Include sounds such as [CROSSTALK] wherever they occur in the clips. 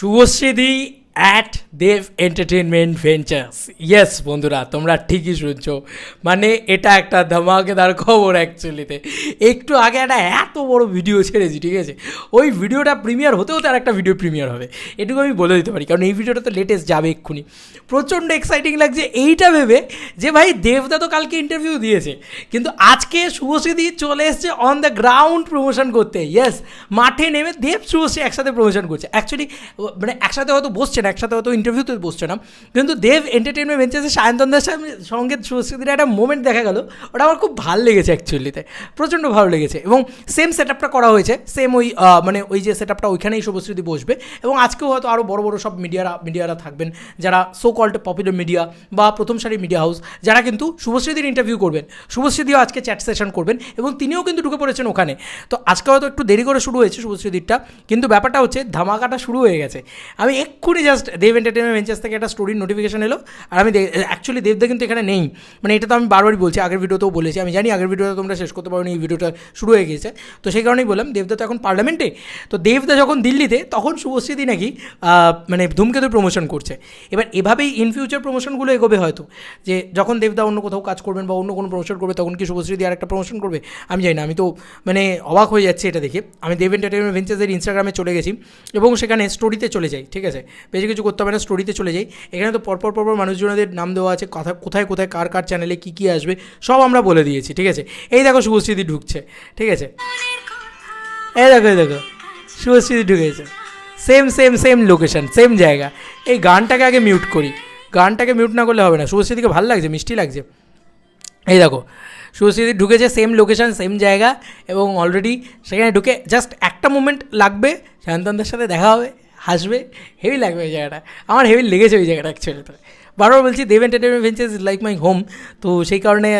শুভশ্রীদি at Dev entertainment ventures yes বন্ধুরা, তোমরা ঠিকই শুনছো। মানে এটা একটা ধামাকেদার খবর অ্যাকচুয়ালিতে একটু আগে একটা এত বড় ভিডিও ছেড়েছি, ঠিক আছে? ওই ভিডিওটা প্রিমিয়ার হতে হতে আর একটা ভিডিও প্রিমিয়ার হবে। এটুকু আমি বলে দিতে পারি, কারণ এই ভিডিওটা তো লেটেস্ট যাবে এক্ষুনি। প্রচণ্ড এক্সাইটিং লাগছে এইটা ভেবে যে ভাই দেবদা তো কালকে ইন্টারভিউ দিয়েছে। কিন্তু আজকে শুভশ্রীদি চলে এসছে অন দ্য গ্রাউন্ড প্রমোশন করতে। ইয়েস মাঠে নেমে দেব শুভশ্রী একসাথে প্রমোশন করছে। অ্যাকচুয়ালি মানে একসাথে হয়তো বসছে না, একসাথে হয়তো ইন্টারভিউতে বসছে না। কিন্তু দেব এন্টারটেনমেন্ট ভেঞ্চার্সে সায়ন্তনদার সঙ্গে শুভশ্রীদির একটা মোমেন্ট দেখা গেল। ওটা আমার খুব ভালো লেগেছে অ্যাকচুয়ালিতে প্রচণ্ড ভালো লেগেছে। এবং সেম সেট আপটা করা হয়েছে। সেম ওই মানে ওই যে সেট আপটা ওইখানেই শুভশ্রীদি বসবে। এবং আজকেও হয়তো আরও বড় বড় সব মিডিয়ারা মিডিয়ারা থাকবেন। যারা সো কল্ড পপুলার মিডিয়া বা প্রথম সারি মিডিয়া হাউস যারা কিন্তু শুভশ্রীদির ইন্টারভিউ করবেন। শুভশ্রীদিও আজকে চ্যাট সেশন করবেন। এবং তিনিও কিন্তু ঢুকে পড়েছেন ওখানে। তো আজকে হয়তো একটু দেরি করে শুরু হয়েছে শুভশ্রীদিরটা। কিন্তু ব্যাপারটা হচ্ছে, ধামাকাটা শুরু হয়ে গেছে। আমি এক্ষুনি জাস্ট দেব এন্টারটেনমেন্ট ভেঞ্চার্স থেকে একটা স্টোরির নোটিফিকেশন এলো। আর আমি অ্যাকচুয়ালি দেবদা কিন্তু এখানে নেই। মানে এটা তো আমি বারবারই বলছি, আগের ভিডিওতেও বলেছি। আমি জানি আগের ভিডিওটা তোমরা শেষ করতে পারো এই ভিডিওটা শুরু হয়ে গিয়েছে। তো সেই কারণেই বললাম, দেবদা তো এখন পার্লামেন্টে তো দেবদা যখন দিল্লিতে, তখন শুভশ্রীদি নাকি মানে ধূমকেতু প্রমোশন করছে। এবার এভাবেই ইন ফিউচার প্রমোশনগুলো এগোবে হয়তো। যে যখন দেবদা অন্য কোথাও কাজ করবেন বা অন্য কোনো প্রমোশন করবে, তখন কি শুভশ্রীদি আর একটা প্রমোশন করবে? আমি জানি না। আমি তো মানে অবাক হয়ে যাচ্ছে এটা দেখে। আমি দেব এন্টারটেনমেন্ট ভেঞ্চার্সের ইনস্টাগ্রামে চলে গেছি এবং সেখানে স্টোরিতে চলে যাই, ঠিক আছে? বেশি কিছু করতে হবে না। স্টোরিতে চলে যাই। এখানে তো পরপর পরপর মানুষজনদের নাম দেওয়া আছে, কথা, কোথায় কোথায়, কার কার চ্যানেলে কী কী আসবে, সব আমরা বলে দিয়েছি, ঠিক আছে? এই দেখো শুভশ্রীদি ঢুকছে, ঠিক আছে? এই দেখো এই দেখো, শুভশ্রীদি ঢুকেছে। Same same same location same জায়গা। এই গানটাকে আগে মিউট করি। গানটাকে মিউট না করলে হবে না। শুভশ্রীদিকে ভালো লাগছে, মিষ্টি লাগছে। এই দেখো, শুভশ্রীদি ঢুকেছে সেম লোকেশন সেম জায়গা এবং অলরেডি সেখানে ঢুকে জাস্ট একটা মোমেন্ট লাগবে শান্তনদের সাথে দেখা হবে। হাসবে হেভি লাগবে ওই জায়গাটা। আমার হেভি লেগেছে ওই জায়গাটা অ্যাকচুয়ালিতে বারবার বলছি Dev entertainment ventures is like my home তো সেই কারণে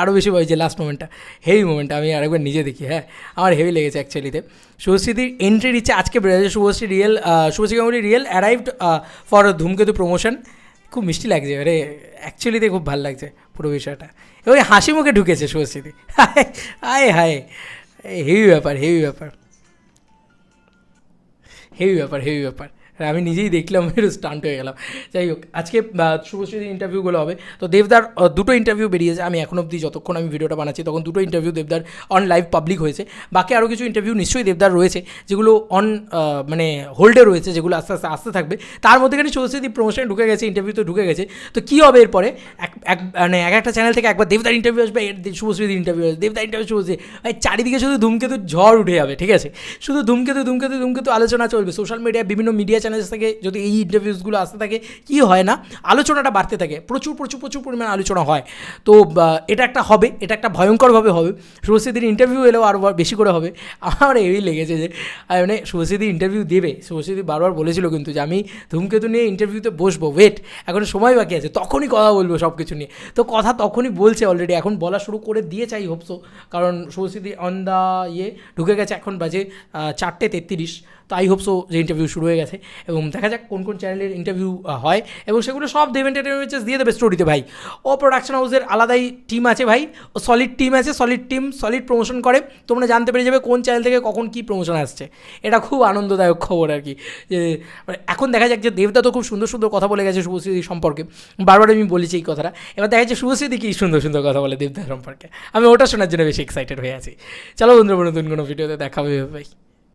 আরও বেশি যে লাস্ট মোমেন্টটা হেভি মোমেন্টটা আমি আরেকবার নিজে দেখি হ্যাঁ। আমার হেভি লেগেছে অ্যাকচুয়ালিতে শুভশ্রীদির এন্ট্রি দিচ্ছে আজকে বেরোচ্ছে Subhashree real Subhashree Ganguly real arrived for Dhumketu promotion খুব মিষ্টি লাগছে, আরে অ্যাকচুয়ালিতে খুব ভালো লাগছে পুরো বিষয়টা। ওই হাসি মুখে ঢুকেছে শুভশ্রীদি [LAUGHS] হায় হায় হেভি ব্যাপার হেভি ব্যাপার। হেভি ব্যাপার হেভি ব্যাপার আর আমি নিজেই দেখলাম, [LAUGHS] একটু স্টান্ট হয়ে গেলাম। যাই হোক, আজকে শুভশ্রীর ইন্টারভিউগুলো হবে। তো দেবদার দুটো ইন্টারভিউ বেরিয়েছে। আমি এখন অবধি যতক্ষণ আমি ভিডিওটা বানাচ্ছি, তখন দুটো ইন্টারভিউ দেবদার অন লাইভ পাবলিক হয়েছে। বাকি আরও কিছু ইন্টারভিউ নিশ্চয়ই দেবদার রয়েছে, যেগুলো অন মানে হোল্ডে রয়েছে, যেগুলো আস্তে আস্তে, আসতে থাকবে। তার মধ্যে খানি শুভশ্রী প্রমোশনে ঢুকে গেছে ইন্টারভিউতে ঢুকে গেছে। তো কী হবে এরপরে? এক মানে এক একটা চ্যানেল থেকে একবার দেবদার ইন্টারভিউ আসবে, এর শুভশ্রীর ইন্টারভিউ আসবে, দেবদার ইন্টারভিউ শুভশ্রী ভাই চারিদিকে শুধু ধূমকেতু ঝড় উঠে যাবে, ঠিক আছে? শুধু ধূমকেতু ধূমকেতু ধূমকেতু আলোচনা চলবে। সোশ্যাল মিডিয়া বিভিন্ন মিডিয়া চ্যানেলস থেকে, যদি এই ইন্টারভিউসগুলো আসতে থাকে, কি হয় না? আলোচনাটা বাড়তে থাকে। প্রচুর প্রচুর প্রচুর পরিমাণে আলোচনা হয়। তো এটা একটা হবে, এটা একটা ভয়ঙ্করভাবে হবে। শুভশ্রীদির ইন্টারভিউ এলেও আরও বেশি করে হবে। আমার এই লেগেছে যে মানে শুভশ্রীদি ইন্টারভিউ দেবে। শুভশ্রীদি বারবার বলেছিল কিন্তু যে, আমি ধূমকেতু নিয়ে ইন্টারভিউতে বসবো। ওয়েট এখন সময় বাকি আছে। তখনই কথা বলব সব কিছু নিয়ে। তো কথা তখনই বলছে অলরেডি এখন বলা শুরু করে দিয়ে চাই হোপসো কারণ শুভশ্রীদি অন দ্য ইয়ে ঢুকে গেছে, এখন বাজে চারটে তেত্রিশ। তো আই হোপসো যে ইন্টারভিউ শুরু হয়ে গেছে। এবং দেখা যাক কোন কোন চ্যানেলের ইন্টারভিউ হয়। এবং সেগুলো সব দেব এন্টারটেনমেন্ট দিয়ে দেবে স্টোরিতে ভাই। ও প্রোডাকশন হাউসের আলাদাই টিম আছে ভাই। ও সলিড টিম আছে সলিড টিম সলিড প্রমোশন করে। তোমরা জানতে পেরে যাবে কোন চ্যানেল থেকে কখন কী প্রমোশন আসছে। এটা খুব আনন্দদায়ক খবর আর কি। যে মানে এখন দেখা যাক যে দেবদা তো খুব সুন্দর সুন্দর কথা বলে গেছে শুভশ্রী সম্পর্কে। বারবার আমি বলেছি এই কথাটা। এবার দেখা যাচ্ছে শুভশ্রী কি সুন্দর সুন্দর কথা বলে দেবদা সম্পর্কে। আমি ওটা শোনার জন্য বেশি এক্সাইটেড হয়ে আছি। চলো বন্ধুরা, নতুন কোনো ভিডিওতে দেখা হবে ভাই